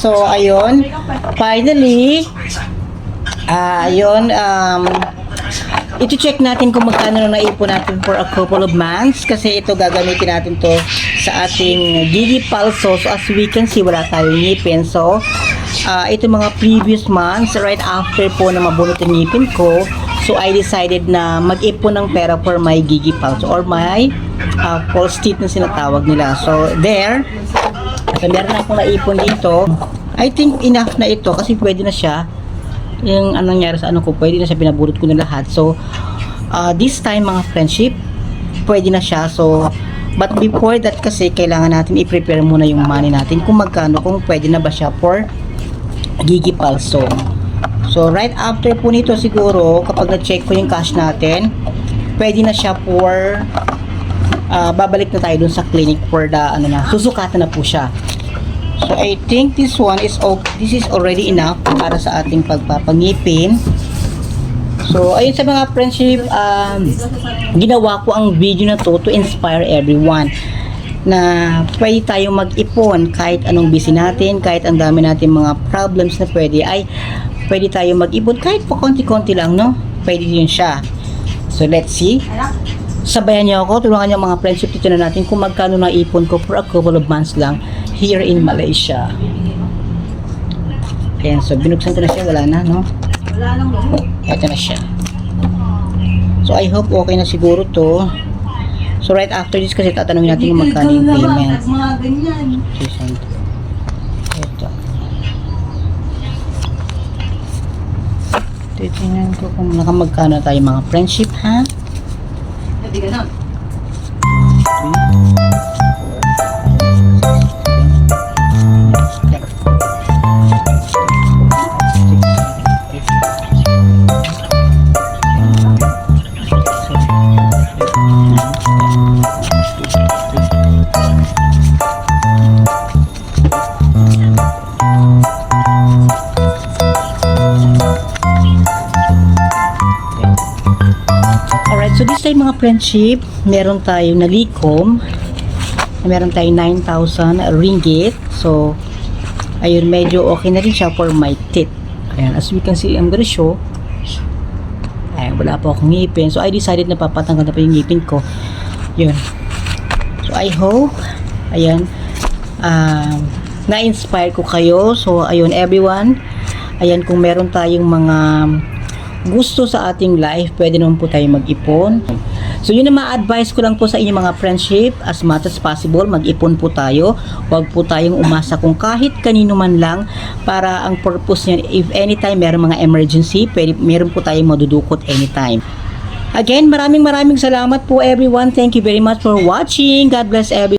So, ayun. Finally, ah, ayun, um, ito check natin kung magkano na naipon natin for a couple of months kasi ito gagamitin natin to sa ating Gigi Palso. So, as we can see, wala tayong ngipin. So, ah, ito mga previous months, right after po na mabunot yung ngipin ko, so I decided na mag-ipon ng pera for my Gigi Palso or my uh, false teeth na sinatawag nila. So, there, So, meron akong naipon dito. I think enough na ito kasi pwede na siya. Yung anong nangyari sa ano ko, pwede na siya pinabulot ko na lahat. So, uh, this time mga friendship, pwede na siya. So, but before that kasi kailangan natin i-prepare muna yung money natin kung magkano, kung pwede na ba siya for Gigi Palso. So, right after po nito siguro, kapag na-check ko yung cash natin, pwede na siya for ah, babalik na tayo dun sa clinic for the ano na, susukatan na po siya. So I think this one is okay. This is already enough para sa ating pagpapangipin. So ayun sa mga friendship, um, ginawa ko ang video na to to inspire everyone na pwede tayong mag-ipon kahit anong busy natin, kahit ang dami natin mga problems na pwede ay pwede tayong mag-ipon kahit pa konti-konti lang, no? Pwede yun siya. So let's see. Sabayan niyo ako, tulungan niyo mga friendship dito na natin kung magkano na ipon ko for a couple of months lang here in Malaysia. Ayan, so binuksan ko na siya, wala na, no? Wala nang. Ito na siya. So I hope okay na siguro to. So right after this kasi tatanungin natin kung magkano yung payment. Mga ganyan. Ito. Titingnan ko kung nakamagkano tayo mga friendship, ha? Hindi ka na. Time mga friendship, meron tayong nalikom. Meron tayong 9,000 ringgit. So, ayun, medyo okay na rin siya for my teeth. Ayan, as we can see, I'm gonna show. Ayan, wala pa akong ngipin. So, I decided na papatanggal na pa yung ngipin ko. Yun. So, I hope, ayan, um, na-inspire ko kayo. So, ayun, everyone, ayan, kung meron tayong mga gusto sa ating life, pwede naman po tayo mag-ipon. So yun na ma-advise ko lang po sa inyo mga friendship, as much as possible, mag-ipon po tayo. Huwag po tayong umasa kung kahit kanino man lang para ang purpose niyan, if anytime meron mga emergency, pwede, meron po tayong madudukot anytime. Again, maraming maraming salamat po everyone. Thank you very much for watching. God bless everyone.